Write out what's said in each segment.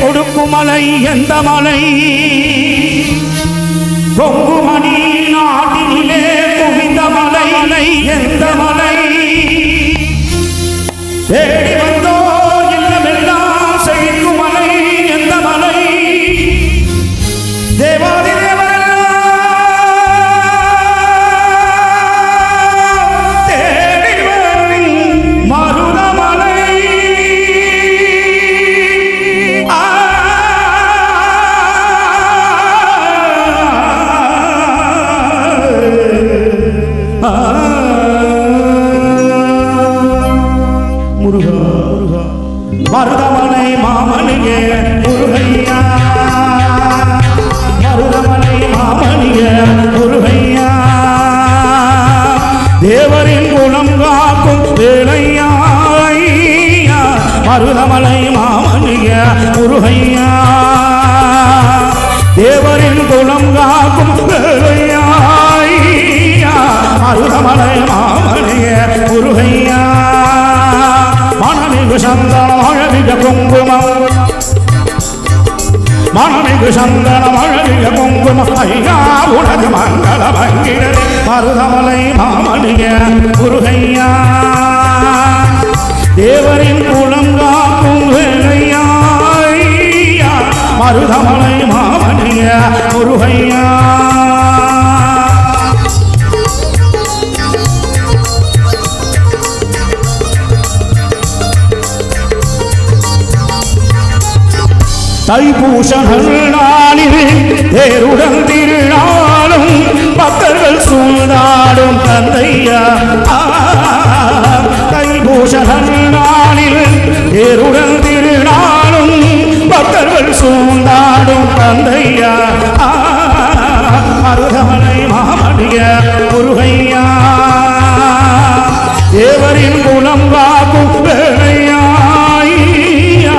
கொடுக்கும் மலை எந்த மலை? கொங்குமணி நாட்டினிலே குவிந்த மலை எந்த மலை? தேடி வந்த முருகா. மருதமனை மருதமலை மாமணியே மனமிகு சந்தனம் அழகிய குங்குமம் ஐயா உலக மங்கள பங்கிடர் மருதமலை மாமணிய முருகையா தேவ தைப்பூச நாளில் தேருடன் திருநாளும் பக்தர்கள் சூழ்நாடும் தந்தையா. ஆ, தைப்பூச நாளில் தேருடன் திருநாளும் பக்தர்கள் சூழ்நாடும் தந்தையா. ஆ, மருதமலை மாமணிய முருகையா. தேவரின் குலம் காக்கும் வேலையா ஐயா.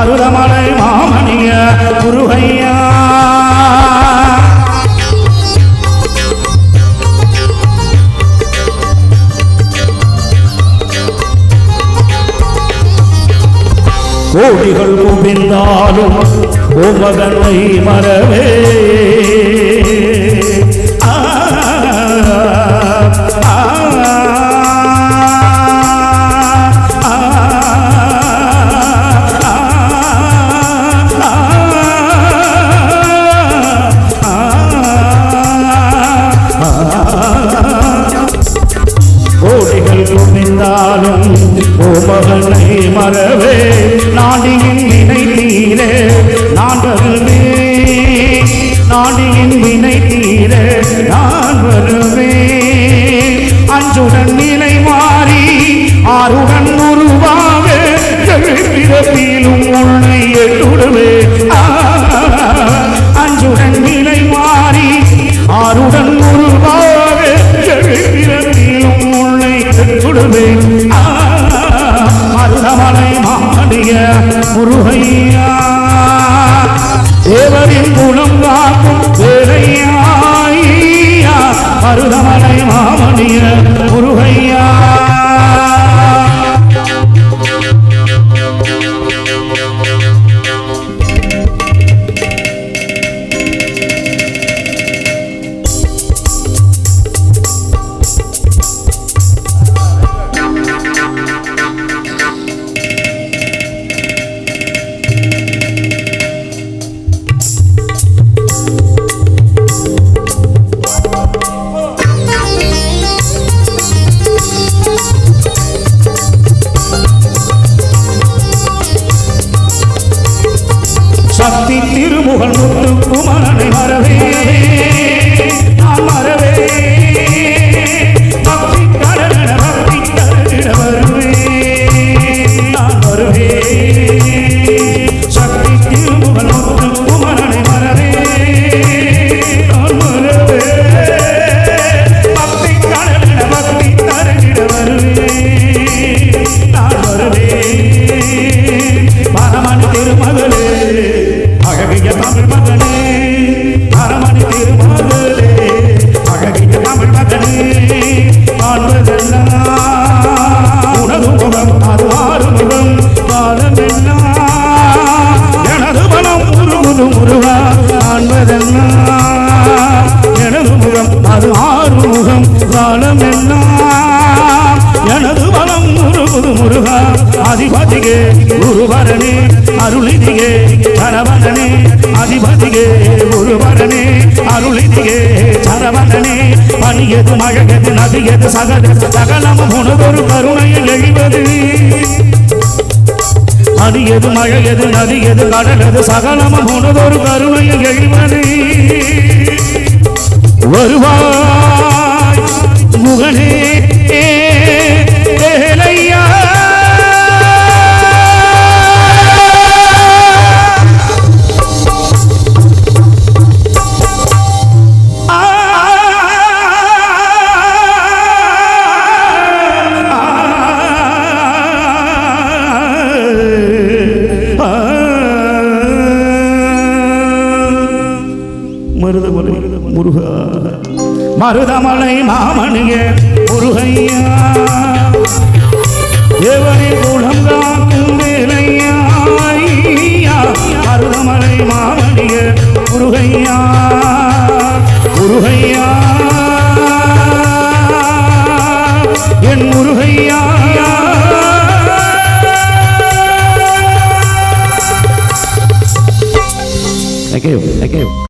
அருதமலை மாமணிய முருகையா கோடிகள் குவிந்தாலும் உமகனை மரவே மறவே நாடியின் வினை தீர நான் வருவே நாடியின் வினை தீர நான் வருவே அஞ்சுடன் நிலை மாறி ஆறுடன் உருவாக பிறப்பிலும் உன்னை எட்டுடுவே. முருகையா தேவரின் குணம் காக்கும் வேலையா ஐயா. மருதமலை மாமணிய முருகையா காலம் என்ன? எனது பலம் முருகுது முருகா. அதிபதிகே குருபரணே அருளிதிகே சரவணனே அதிபதிகே குருபரணே அருளிதிகே சரவணனே. பணியது மழகது நதியது சகது. சகலமும் உனதொரு கருணையில் எழுவது. அடியது மழையது நதியது கடலது சகலமும் உனதொரு கரு முருகா. மருதமலை மாமணிய முருகையா. தேவரின் குலம் காக்கும் வேலையா. மருதமலை மாமணிய முருகையா. முருகையா. என் முருகையா. Thank you. Thank you.